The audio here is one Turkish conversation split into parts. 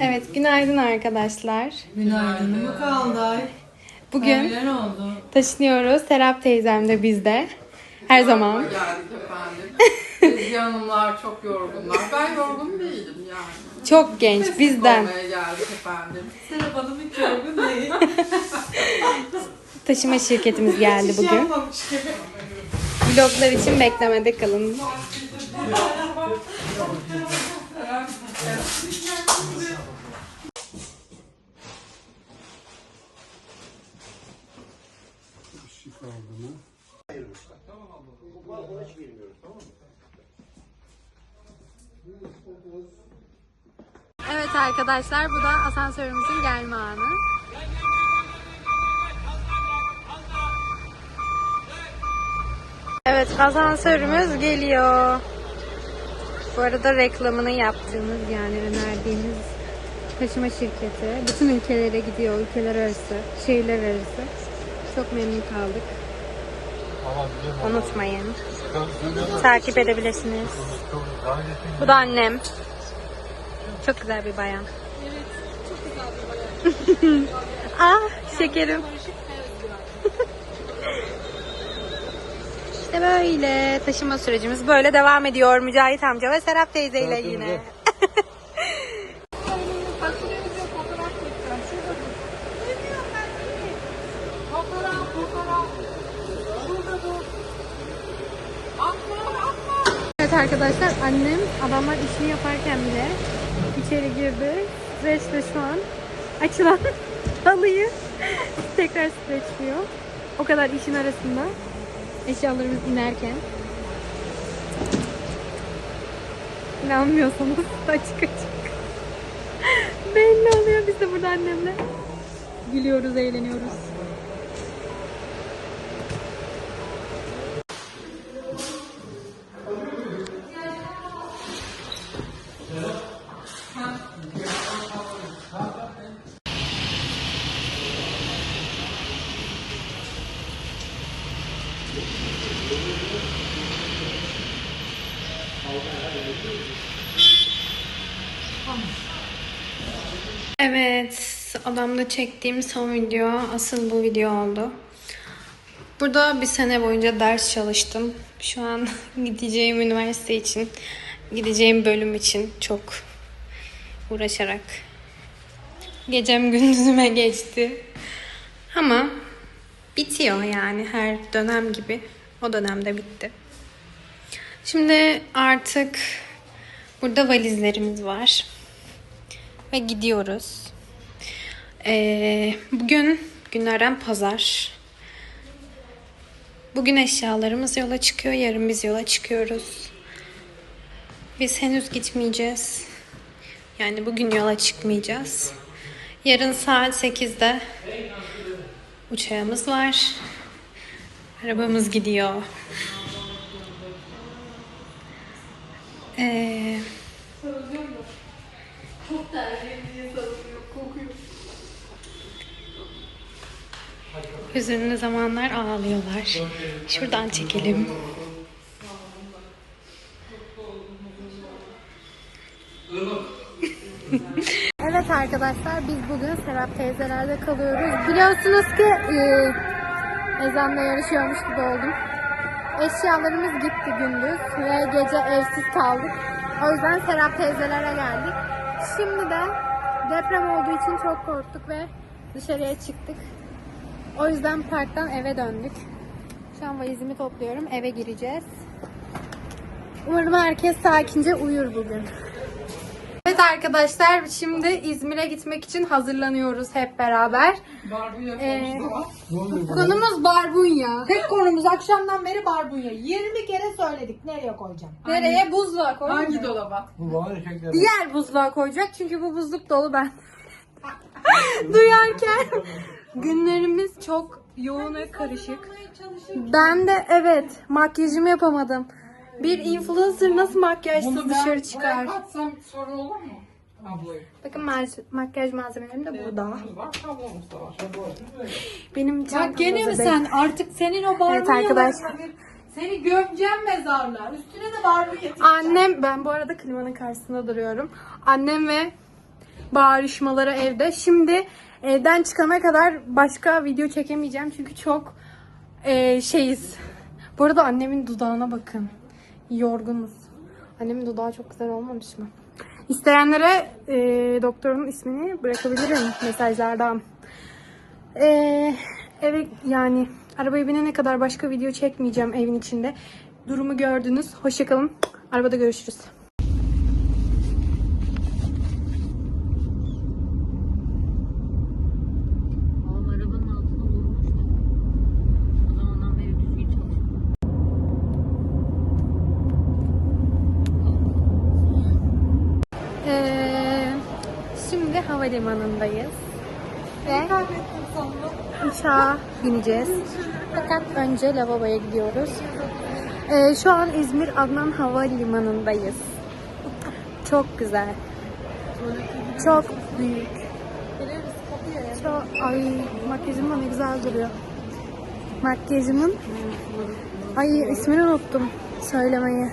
Evet, günaydın arkadaşlar. Günaydın mı kaldı ay? Bugün oldu? taşınıyoruz. Serap teyzem de bizde. Her zaman. Geldik efendim. Ezgi Hanımlar çok yorgunlar. Ben yorgun değilim yani. Çok genç, Destek bizden. olmaya geldik efendim. Serap Hanım hiç yorgun değil. Taşıma şirketimiz geldi Hiç bugün. yapmamış gibi. Vloglar için beklemede kalın. Evet arkadaşlar bu da asansörümüzün gelme anı. Evet asansörümüz geliyor. Bu arada reklamını yaptığımız yani önerdiğimiz taşıma şirketi. Bütün ülkelere gidiyor, ülkeler arası, şehirler arası. Çok memnun kaldık. Unutmayın. Takip edebilirsiniz. Bu da annem. Çok güzel bir bayan. Evet, çok güzel bir bayan. ah, şekerim. İşte böyle taşıma sürecimiz böyle devam ediyor Mücahit amca ve Serap teyzeyle yine. Evet arkadaşlar annem adamlar işini yaparken bile içeri girdi. Streçle şu an açılan halıyı tekrar streçliyor. O kadar işin arasında eşyalarımız inerken. İnanmıyorsanız açık açık. Belli oluyor biz de burada annemle. Gülüyoruz, eğleniyoruz. Evet, adamda çektiğim son video asıl bu video oldu. Burada bir sene boyunca ders çalıştım. Şu an gideceğim üniversite için, gideceğim bölüm için çok uğraşarak gecem gündüzüme geçti. Ama bitiyor yani her dönem gibi. O dönemde bitti. Şimdi artık burada valizlerimiz var ve gidiyoruz. Ee, bugün günlerden pazar. Bugün eşyalarımız yola çıkıyor, yarın biz yola çıkıyoruz. Biz henüz gitmeyeceğiz. Yani bugün yola çıkmayacağız. Yarın saat 8'de uçağımız var. Arabamız gidiyor. Ee, Hüzünlü zamanlar ağlıyorlar. Şuradan çekelim. evet arkadaşlar biz bugün Serap teyzelerde kalıyoruz. Biliyorsunuz ki e, ezanla yarışıyormuş gibi oldum. Eşyalarımız gitti gündüz ve gece evsiz kaldık. O yüzden Serap teyzelere geldik. Şimdi de deprem olduğu için çok korktuk ve dışarıya çıktık. O yüzden parktan eve döndük. Şu an valizimi topluyorum. Eve gireceğiz. Umarım herkes sakince uyur bugün. Arkadaşlar şimdi İzmir'e gitmek için hazırlanıyoruz hep beraber. Barbunya Ee, konumuz barbunya. Tek konumuz akşamdan beri barbunya. 20 kere söyledik nereye koyacağım. Nereye? Buzluğa koy. Hangi dolaba? Diğer buzluğa koyacak çünkü bu buzluk dolu ben. Duyarken günlerimiz çok yoğun ve karışık. Ben de evet makyajımı yapamadım. Bir influencer nasıl makyajsız Bunu dışarı çıkar? buraya katsam sorun olur mu? Ablayı. Bakın ma- makyaj malzemelerim de burada. Benim Bak gene mi sen artık senin o barbunya Evet arkadaşlar. Seni gömeceğim mezarlar. Üstüne de barbunya. Annem, ben bu arada klimanın karşısında duruyorum. Annem ve bağırışmaları evde. Şimdi evden çıkana kadar başka video çekemeyeceğim çünkü çok e, şeyiz. Bu arada annemin dudağına bakın. Yorgunuz. Annemin dudağı çok güzel olmamış mı? İsteyenlere e, doktorun ismini bırakabilirim mesajlardan. E, eve yani arabaya binene kadar başka video çekmeyeceğim evin içinde. Durumu gördünüz. Hoşçakalın. Arabada görüşürüz. Babam arabanın altına vurmuştu. O zamandan beri düzgün çalışmıyor. Ee, şimdi havalimanındayız. Ve uçağa bineceğiz. Fakat önce lavaboya gidiyoruz. Ee, şu an İzmir Adnan Havalimanı'ndayız. Çok güzel. Çok büyük. Çok, ay makyajım da ne güzel duruyor. Makyajımın ay ismini unuttum söylemeyi.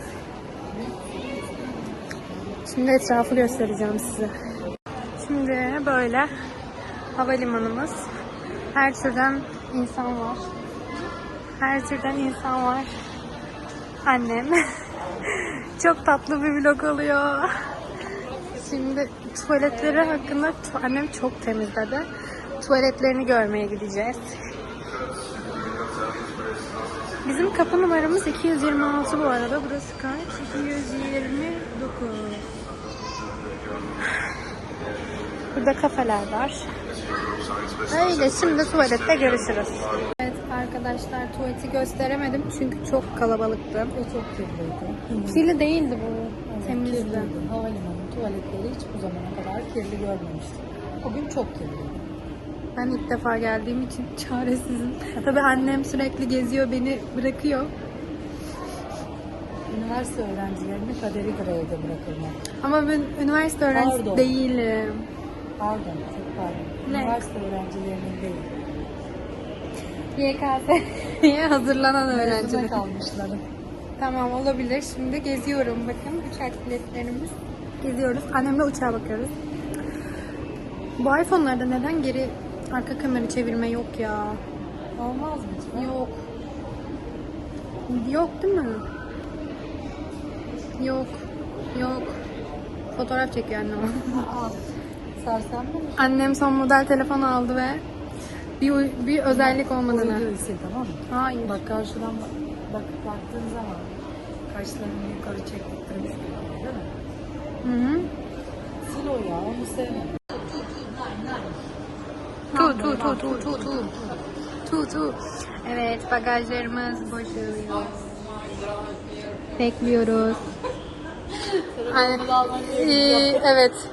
Şimdi etrafı göstereceğim size. Şimdi böyle havalimanımız. Her türden insan var. Her türden insan var. Annem. Çok tatlı bir vlog oluyor. Şimdi tuvaletleri hakkında annem çok temizledi. Tuvaletlerini görmeye gideceğiz. Bizim kapı numaramız 226 bu arada. Burası kaç? 229. Burada kafeler var. Öyle şimdi tuvalette görüşürüz. Evet arkadaşlar tuvaleti gösteremedim çünkü çok kalabalıktı. O çok kirliydi. Kirli değildi bu. Temizdi. Kirliydi. Havalimanı tuvaletleri hiç bu zamana kadar kirli görmemiştim. O gün çok kirliydi. Ben ilk defa geldiğim için çaresizim. Tabii annem sürekli geziyor beni bırakıyor. Üniversite öğrencilerinin kaderidir evde bırakılmak. Ama ben üniversite öğrencisi Pardon. değilim. Pardon, çok pardon. Ne? Üniversite öğrencilerinin değil. YKS'ye hazırlanan Mezuna öğrenciler. kalmışların. Tamam olabilir. Şimdi geziyorum. Bakın uçak biletlerimiz. Geziyoruz. Annemle uçağa bakıyoruz. Bu iPhone'larda neden geri arka kamera çevirme yok ya? Olmaz mı? hiç? Yok. Yok değil mi? Yok. Yok. Fotoğraf çekiyor annem. Al. Sersem mi? Annem son model telefon aldı ve bir, bir özellik olmadığını. videoyu sil tamam mı? Hayır. Bak karşıdan bak, bak baktığın zaman kaşlarını yukarı çektirmiş değil mi? Hı hı. Sil o ya onu sevmem. Tu tu tu tu tu tu. Tu tu. Evet bagajlarımız boşalıyor. Bekliyoruz. Ay, ee, evet.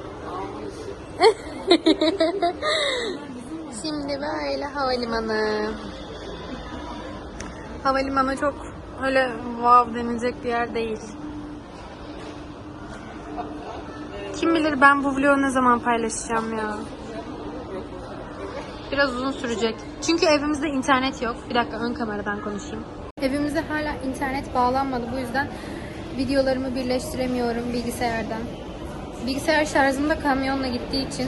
Şimdi böyle havalimanı. Havalimanı çok öyle wow denilecek bir yer değil. Kim bilir ben bu vlogu ne zaman paylaşacağım ya. Biraz uzun sürecek. Çünkü evimizde internet yok. Bir dakika ön kameradan konuşayım. Evimize hala internet bağlanmadı. Bu yüzden videolarımı birleştiremiyorum bilgisayardan. Bilgisayar şarjım da kamyonla gittiği için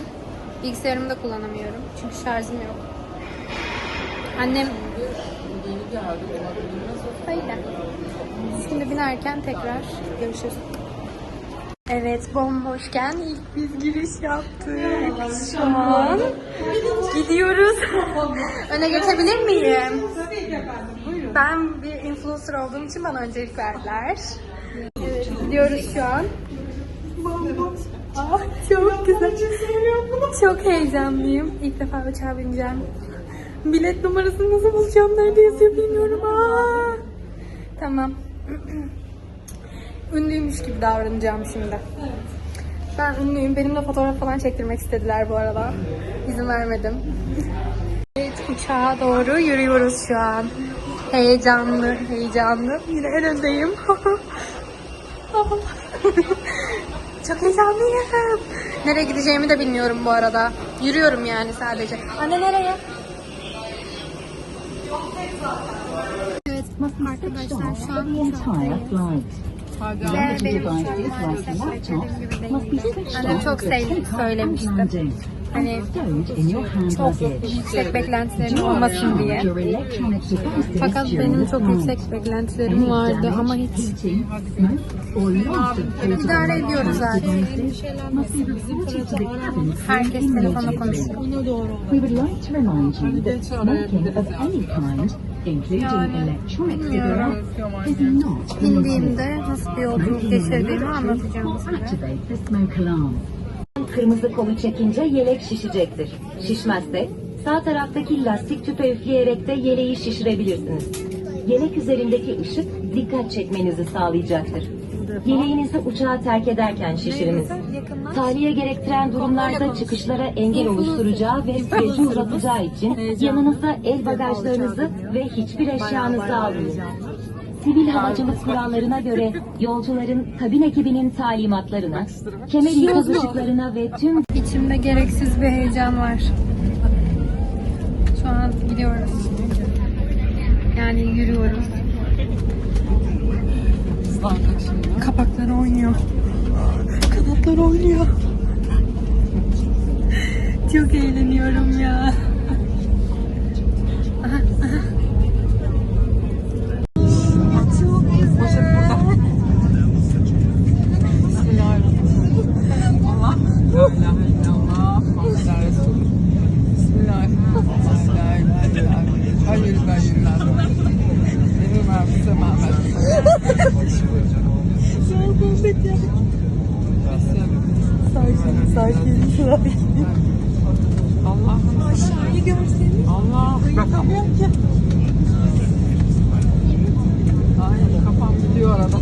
bilgisayarımı da kullanamıyorum. Çünkü şarjım yok. Annem. Öyle. Şimdi binerken tekrar görüşürüz. Evet bomboşken ilk biz giriş yaptık. Şu an gidiyoruz. Öne geçebilir miyim? Ben bir influencer olduğum için bana öncelik verdiler. Evet gidiyoruz şu an. Ah çok güzel. Çok heyecanlıyım. İlk defa uçağa bineceğim. Bilet numarasını nasıl bulacağım? Nerede yazıyor bilmiyorum. Aa. Tamam. Ünlüymüş gibi davranacağım şimdi. Ben ünlüyüm. Benimle fotoğraf falan çektirmek istediler bu arada. İzin vermedim. Evet, uçağa doğru yürüyoruz şu an. Heyecanlı, heyecanlı. Yine en öndeyim. Çok heyecanlıyım. Nereye gideceğimi de bilmiyorum bu arada. Yürüyorum yani sadece. Anne nereye? Evet arkadaşlar şu an uçaktayız. Ve benim şu an maalesef beklediğim gibi değil. Annem çok sevdim, söylemişti. Hani çok yüksek beklentilerim olmasın diye. Fakat benim çok yüksek beklentilerim vardı ama hiç idare ediyoruz zaten. Herkes telefonla konuşuyor. We would like to remind you that smoking of any kind, including electronic cigarettes, is not İndiğimde nasıl bir yolculuk geçirdiğimi anlatacağım size. Kırmızı kolu çekince yelek şişecektir. Şişmezse sağ taraftaki lastik tüpe üfleyerek de yeleği şişirebilirsiniz. Yelek üzerindeki ışık dikkat çekmenizi sağlayacaktır. Yeleğinizi uçağa terk ederken şişiriniz. Tahliye gerektiren durumlarda çıkışlara engel oluşturacağı ve süreci uzatacağı için yanınızda el bagajlarınızı ve hiçbir eşyanızı almayın. Sivil havacılık kurallarına göre yolcuların kabin ekibinin talimatlarına, kemer ikaz ışıklarına ve tüm İçimde gereksiz bir heyecan var. Şu an gidiyoruz. Yani yürüyoruz. Kapakları oynuyor. Kanatlar oynuyor. Çok eğleniyorum ya. Allah'ım. Aşağıyı görseniz. Allah. Bakamıyorum ki. Ay kafam gidiyor arada.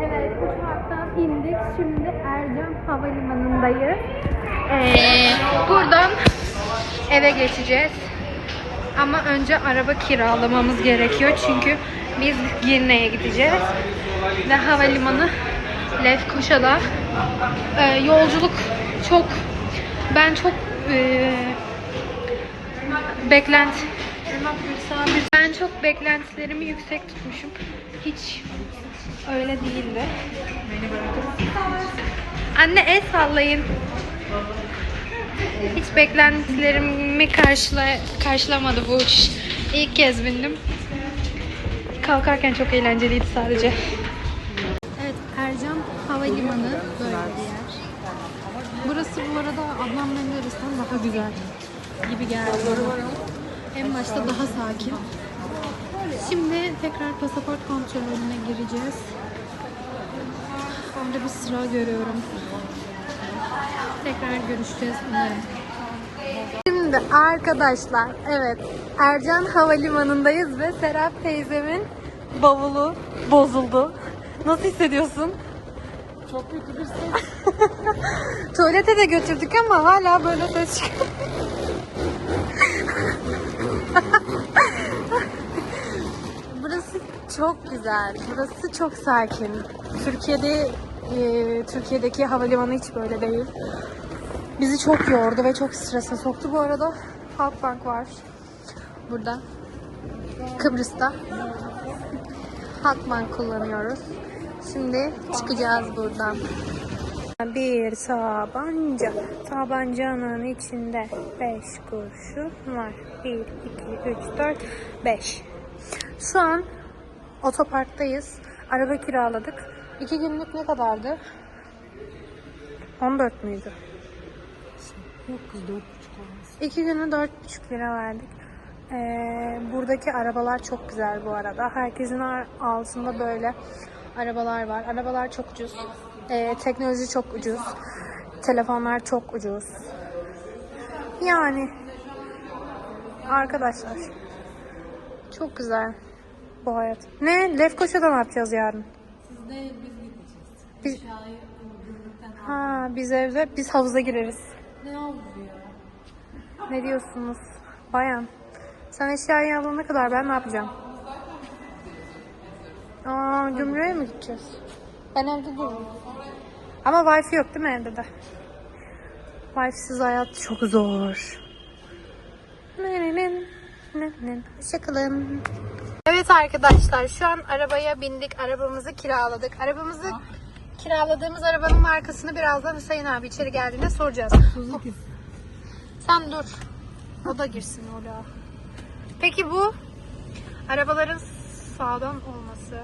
Evet, uçaktan indik. Şimdi Ercan Havalimanı'ndayız. Ee, buradan eve geçeceğiz. Ama önce araba kiralamamız gerekiyor çünkü biz Girne'ye gideceğiz. Ve havalimanı Lefkoşa'da. Ee, yolculuk çok ben çok e, beklent ben çok beklentilerimi yüksek tutmuşum. Hiç öyle değildi. Anne el sallayın. Hiç beklentilerimi karşıla, karşılamadı bu uçuş. İlk kez bindim. Kalkarken çok eğlenceliydi sadece. Havalimanı böyle bir yer. Burası bu arada Adnan Menderes'ten daha güzel gibi geldi. En başta daha sakin. Şimdi tekrar pasaport kontrolüne gireceğiz. Orada bir sıra görüyorum. Tekrar görüşeceğiz umarım. Şimdi arkadaşlar, evet Ercan Havalimanı'ndayız ve Serap teyzemin bavulu bozuldu. Nasıl hissediyorsun? Çok kötü bir ses. Tuvalete de götürdük ama hala böyle ses çıkıyor. Burası çok güzel. Burası çok sakin. Türkiye'de e, Türkiye'deki havalimanı hiç böyle değil. Bizi çok yordu ve çok strese soktu. Bu arada Halkbank var. Burada. Kıbrıs'ta. Halkbank kullanıyoruz. Şimdi çıkacağız buradan. Bir tabanca. Tabancanın içinde 5 kurşun var. 1, 2, 3, 4, 5. Şu an otoparktayız. Araba kiraladık. 2 günlük ne kadardı? 14 müydü? Yok kız dört buçuk olmaz. 2 günü 4,5 lira verdik. Ee, buradaki arabalar çok güzel bu arada. Herkesin altında böyle arabalar var. Arabalar çok ucuz. Ee, teknoloji çok ucuz. Telefonlar çok ucuz. Yani arkadaşlar çok güzel bu hayat. Ne? Lefkoşa'da ne yapacağız yarın? Siz değil biz gideceğiz. Biz, ha, biz evde biz havuza gireriz. Ne oldu ya? Ne diyorsunuz? Bayan. Sen eşyayı alana kadar ben ne yapacağım? Aa, gümrüğe mi gideceğiz? Ben evde dururum. Ama wifi yok değil mi evde de? Wifi'siz hayat çok zor. Hoşçakalın. Evet arkadaşlar şu an arabaya bindik. Arabamızı kiraladık. Arabamızı kiraladığımız arabanın markasını birazdan Hüseyin abi içeri geldiğinde soracağız. Sen dur. O da girsin oraya. Peki bu arabaların sağdan olması,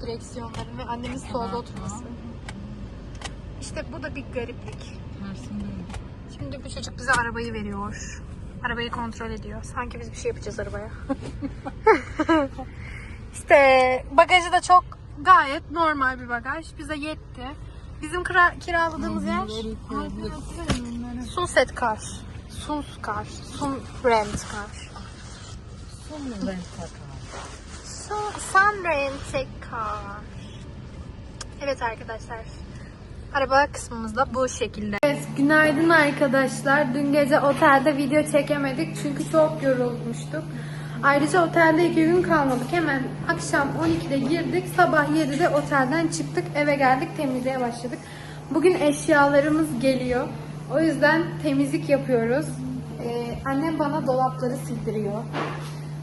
direksiyonların ve annemin solda oturması. İşte bu da bir gariplik. Şimdi bu çocuk bize arabayı veriyor. Arabayı kontrol ediyor. Sanki biz bir şey yapacağız arabaya. işte bagajı da çok gayet normal bir bagaj. Bize yetti. Bizim kira- kiraladığımız yer Sunset Car. Suns Car. Sun Rent Car. Sun, Sun Rent Car. Evet arkadaşlar. Araba kısmımız da bu şekilde. Evet, günaydın arkadaşlar. Dün gece otelde video çekemedik çünkü çok yorulmuştuk. Ayrıca otelde iki gün kalmadık. Hemen akşam 12'de girdik. Sabah 7'de otelden çıktık. Eve geldik. Temizliğe başladık. Bugün eşyalarımız geliyor. O yüzden temizlik yapıyoruz. Ee, annem bana dolapları sildiriyor.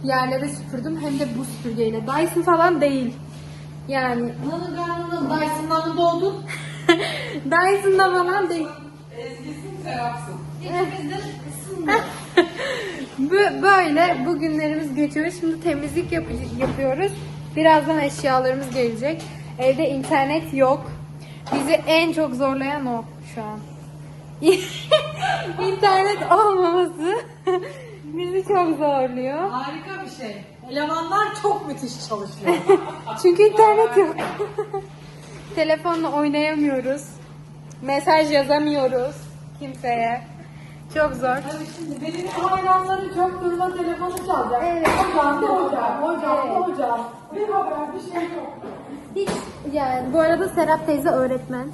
Yerleri süpürdüm. Hem de bu süpürgeyle. Dyson falan değil. Yani Bunun karnının Dyson'dan mı doğdun? Dyson'da falan değil. Bu- Böyle bugünlerimiz geçiyor. Şimdi temizlik yap- yapıyoruz. Birazdan eşyalarımız gelecek. Evde internet yok. Bizi en çok zorlayan o şu an. internet olmaması bizi çok zorluyor. Harika bir şey. Elemanlar çok müthiş çalışıyor. Çünkü internet yok. Telefonla oynayamıyoruz. Mesaj yazamıyoruz kimseye. Çok zor. Şimdi benim hayranlarım çok durma telefonu çalacak. Evet. Hocam hocam, hocam Evet. hocam. Bir haber bir şey yok. Hiç yani bu arada Serap teyze öğretmen.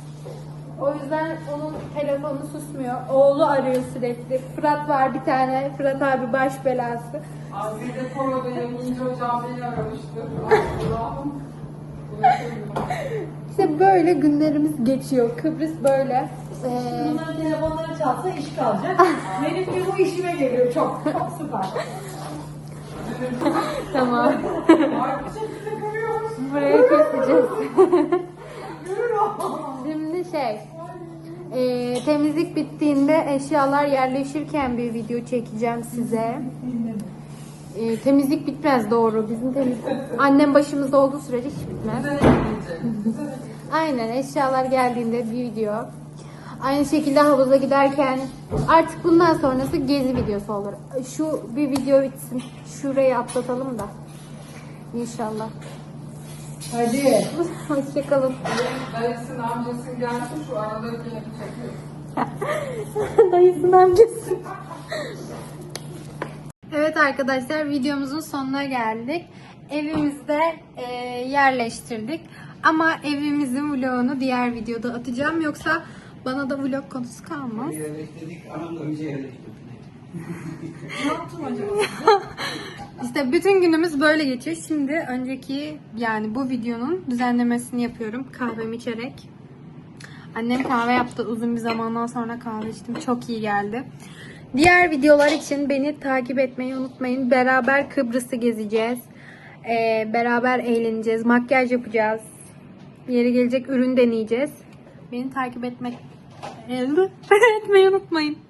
O yüzden onun telefonu susmuyor. Oğlu arıyor sürekli. Fırat var bir tane. Fırat abi baş belası. Azize Koro'da Yeminci Hocam beni aramıştı. Allah'ım. İşte böyle günlerimiz geçiyor. Kıbrıs böyle. Ee, Bunların telefonları çalsa iş kalacak. Benimki bu işime geliyor çok. Çok süper. tamam. Burayı keseceğiz. Şimdi şey, e, temizlik bittiğinde eşyalar yerleşirken bir video çekeceğim size. E, temizlik bitmez doğru. Bizim temizlik annem başımızda olduğu sürece hiç bitmez. Aynen eşyalar geldiğinde bir video. Aynı şekilde havuza giderken artık bundan sonrası gezi videosu olur. Şu bir video bitsin. Şurayı atlatalım da. İnşallah. Hadi. Hoşçakalın. Dayısın amcasın gelsin şu aradakini çekiyor. Dayısının amcası. Evet arkadaşlar videomuzun sonuna geldik. Evimizde e, yerleştirdik. Ama evimizin vlogunu diğer videoda atacağım. Yoksa bana da vlog konusu kalmaz. Yerleştirdik, anam da bizi yerleştirdi. İşte bütün günümüz böyle geçiyor. Şimdi önceki yani bu videonun düzenlemesini yapıyorum kahvemi içerek. Annem kahve yaptı uzun bir zamandan sonra kahve içtim. Çok iyi geldi. Diğer videolar için beni takip etmeyi unutmayın. Beraber Kıbrıs'ı gezeceğiz. Ee, beraber eğleneceğiz. Makyaj yapacağız. Yeri gelecek ürün deneyeceğiz. Beni takip etmek etmeyi unutmayın.